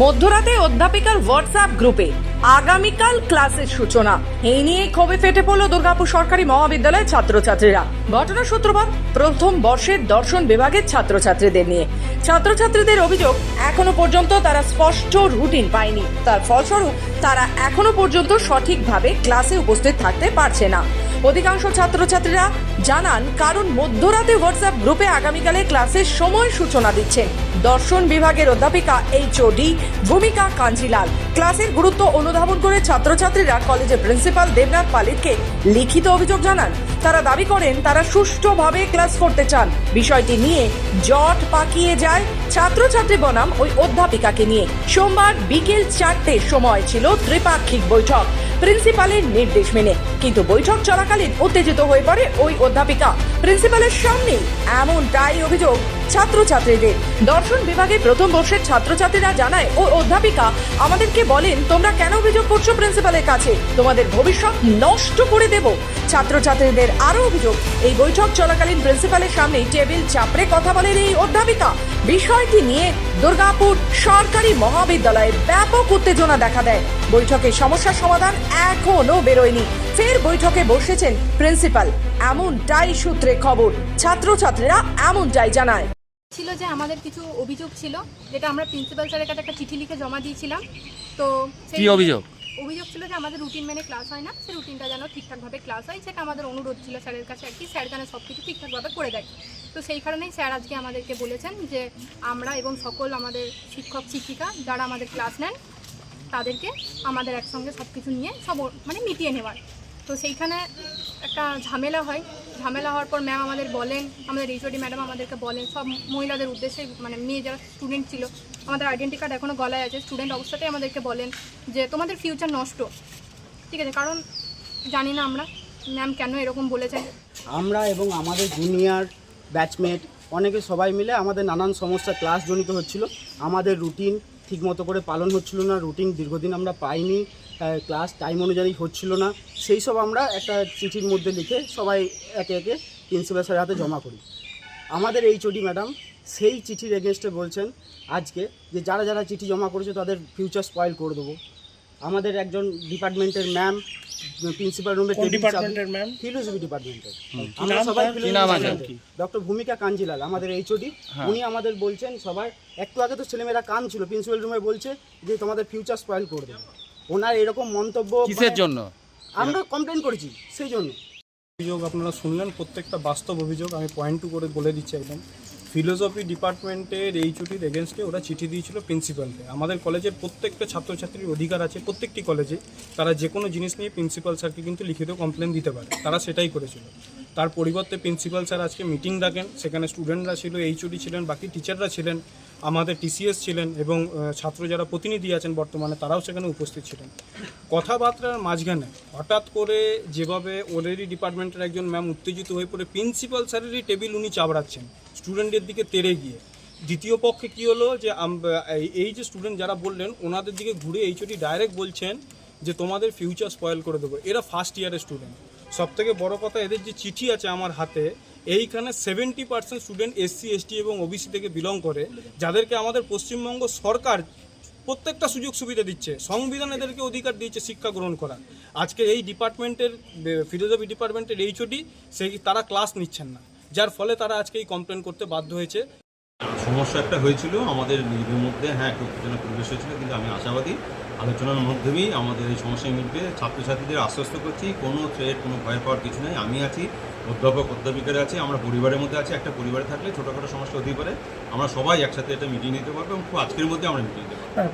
মধ্যরাতে অধ্যাপিকার হোয়াটসঅ্যাপ গ্রুপে আগামীকাল ক্লাসের সূচনা। এই নিয়ে ক্ষোভে ফেটে পড়ল দুর্গাপুর সরকারি মহাবিদ্যালয়ের ছাত্রছাত্রীরা। ঘটনা সূত্রপাত, প্রথম বর্ষের দর্শন বিভাগের ছাত্রছাত্রীদের নিয়ে। ছাত্রছাত্রীদের অভিযোগ, এখনও পর্যন্ত তারা স্পষ্ট রুটিন পায়নি। তার ফলস্বরূপ, তারা এখনও পর্যন্ত সঠিকভাবে ক্লাসে উপস্থিত থাকতে পারছে না। অধিকাংশ ছাত্রছাত্রীরা জানান, কারণ মধ্যরাতে হোয়াটসঅ্যাপ গ্রুপে আগামীকালে ক্লাসের সময় সূচনা দিচ্ছেন দর্শন বিভাগের অধ্যাপিকা এইচ ওডি ভূমিকা কাঞ্জিলাল। ক্লাসের গুরুত্ব অনুধাবন করে ছাত্রছাত্রীরা কলেজের প্রিন্সিপাল দেবনাথ পালিতকে লিখিত অভিযোগ জানান। তারা দাবি করেন, তারা সুষ্ঠুভাবে ক্লাস করতে চান। বিষয়টি নিয়ে জট পাকিয়ে যায় ছাত্রছাত্রী বনাম ওই অধ্যাপিকাকে নিয়ে। সোমবার বিকেল চারটের সময় ছিল ত্রিপাক্ষিক বৈঠক। প্রিন্সিপালের নির্দেশ মেনে। কিন্তু বৈঠক চলাকালীন উত্তেজিত হয়ে পড়ে ওই অধ্যাপিকা। প্রিন্সিপালের সামনে এমনটাই অভিযোগ ছাত্রছাত্রীদের। দর্শন বিভাগে প্রথম বর্ষের ছাত্রছাত্রীরা জানায় ওই অধ্যাপিকা, আমাদেরকে বলেন, তোমরা কেন অভিযোগ করছ প্রিন্সিপালের কাছে? তোমাদের ভবিষ্যৎ নষ্ট করে দেব। ছাত্রছাত্রীদের আরও অভিযোগ, এই বৈঠক চলাকালীন প্রিন্সিপালের সামনে টেবিল চাপড়ে কথা বলেন এই অধ্যাপিকা। বিষয়টি নিয়ে দুর্গাপুর সরকারি মহাবিদ্যালয়ে ব্যাপক উত্তেজনা দেখা দেয়। বৈঠকে সমস্যার সমাধান এখনও বেরোয়নি। ফের বৈঠকে বসেছেন প্রিন্সিপাল। এমনটাই সূত্রে খবর। ছাত্রছাত্রীরা এমনটাই জানায়। ছিল যে আমাদের কিছু অভিযোগ ছিল যেটা আমরা প্রিন্সিপাল স্যারের কাছে একটা চিঠি লিখে জমা দিয়েছিলাম। তো সেই কি অভিযোগ? অভিযোগ ছিল যে আমাদের রুটিন মেনে ক্লাস হয় না। সেই রুটিনটা যেন ঠিকঠাকভাবে ক্লাস হয় সেটা আমাদের অনুরোধ ছিল স্যারের কাছে আর কি। স্যার যেন সব কিছু ঠিকঠাকভাবে করে দেয়। তো সেই কারণেই স্যার আজকে আমাদেরকে বলেছেন যে আমরা এবং সকল আমাদের শিক্ষক, শিক্ষিকা যারা আমাদের ক্লাস নেন, তাদেরকে আমাদের একসঙ্গে সব কিছু নিয়ে সব মানে মিটিয়ে নেওয়ার। তো সেইখানে একটা ঝামেলা হয়। ঝামেলা হওয়ার পর ম্যাম আমাদের বলেন, আমাদের এইচওডি ম্যাডাম আমাদেরকে বলেন, সব মহিলাদের উদ্দেশ্যে মানে মেয়ে যারা স্টুডেন্ট ছিল, আমাদের আইডেন্টি কার্ড এখনও গলায় আছে স্টুডেন্ট অবস্থাতেই আমাদেরকে বলেন যে তোমাদের ফিউচার নষ্ট। ঠিক আছে, কারণ জানি না আমরা ম্যাম কেন এরকম বলেছেন? আমরা এবং আমাদের জুনিয়র ব্যাচমেট অনেকে সবাই মিলে আমাদের নানান সমস্যা ক্লাস জনিত হচ্ছিল। আমাদের রুটিন ঠিকমতো করে পালন হচ্ছিল না রুটিন দীর্ঘদিন আমরা পাইনি ক্লাস টাইম অনুযায়ী হচ্ছিল না। সেই সব আমরা একটা চিঠির মধ্যে লিখে সবাই একে একে প্রিন্সিপাল স্যারের হাতে জমা করি। আমাদের এই চডি ম্যাডাম সেই চিঠির এগেনস্টে বলছেন, আজকে যে যারা যারা চিঠি জমা করেছে তাদের ফিউচার স্পয়েল করে দেবো। আমাদের একজন ডিপার্টমেন্টের ম্যাম প্রিন্সিপাল রুমে কোন ডিপার্টমেন্টের ম্যাম ফিলোসফি ডিপার্টমেন্টের আমরা সবাই? কি ডক্টর ভূমিকা কাঞ্জিলাল আমাদের এইচওডি হ্যাঁ। উনি আমাদের বলছেন সবার একটু আগে তো ছেলেমেয়েরা কান ছিল প্রিন্সিপাল রুমে বলছে যে তোমাদের ফিউচার স্পয়েল করে দেবে। ওনার এরকম মন্তব্য কিসের মানে- জন্য? আমরা কমপ্লেন করেছি সেই জন্য। অভিযোগ আপনারা শুনলেন প্রত্যেকটা বাস্তব অভিযোগ আমি পয়েন্ট টু করে বলে দিচ্ছি একদম। ফিলোসফি ডিপার্টমেন্টের এই ছুটির এগেনস্টে ওরা চিঠি দিয়েছিল প্রিন্সিপালকে আমাদের কলেজের প্রত্যেকটা ছাত্রছাত্রীর অধিকার আছে, প্রত্যেকটি কলেজে তারা যে কোনো জিনিস নিয়ে প্রিন্সিপাল স্যারকে কিন্তু লিখিত কমপ্লেন দিতে পারে। তারা সেটাই করেছিল। তার পরিবর্তে প্রিন্সিপাল স্যার আজকে মিটিং ডাকেন, সেখানে স্টুডেন্টরা ছিল এইচওডি ছিলেন, বাকি টিচাররা ছিলেন, আমাদের টিসিএস ছিলেন এবং ছাত্র যারা প্রতিনিধি আছেন বর্তমানে, তারাও সেখানে উপস্থিত ছিলেন। কথাবার্তার মাঝখানে হঠাৎ করে যেভাবে ওদেরই ডিপার্টমেন্টের একজন ম্যাম উত্তেজিত হয়ে পড়ে প্রিন্সিপাল স্যারেরই টেবিল উনি চাবড়াচ্ছেন স্টুডেন্টের দিকে তেড়ে গিয়ে। দ্বিতীয় পক্ষে কী হলো যে এই যে স্টুডেন্ট যারা বললেন, ওনাদের দিকে ঘুরে এইচওডি ডাইরেক্ট বলছেন যে, তোমাদের ফিউচার স্পয়েল করে দেবো। এরা ফার্স্ট ইয়ারের স্টুডেন্ট সব থেকে বড় কথা এদের যে চিঠি আছে আমার হাতে, এইখানে seventy percent student SC ST এবং ওবিসি থেকে বিলং করে, যাদেরকে আমাদের পশ্চিমবঙ্গ সরকার প্রত্যেকটা সুযোগ সুবিধা দিচ্ছে, সংবিধান এদেরকে অধিকার দিয়েছে শিক্ষা গ্রহণ করার। আজকে এই ডিপার্টমেন্টের ফিলোসফি ডিপার্টমেন্টের এইচওডি, সেই তারা ক্লাস নিচ্ছেন না, যার ফলে তারা আজকে এই কমপ্লেন করতে বাধ্য হয়েছে। সমস্যা একটা হয়েছিল, আমাদের মধ্যে হ্যাঁ একটু উত্তেজনা পরিবেশ হয়েছিল, কিন্তু আমি আশাবাদী আলোচনার মাধ্যমেই আমাদের এই সমস্যায় মিটবে। ছাত্রছাত্রীদের আশ্বস্ত করছি, কোনো থ্রেট কোনো ভয় পাওয়ার কিছু নেই। আমি আছি, অধ্যাপক, অধ্যাপিকারা আছে, আমরা পরিবারের মধ্যে আছি, একটা পরিবারে থাকলে ছোটোখাটো সমস্যা হতেই পারে। আমরা সবাই একসাথে এটা মিটিয়ে নিতে পারব এবং খুব আজকের মধ্যে আমরা মিটিয়ে নিতে পারব।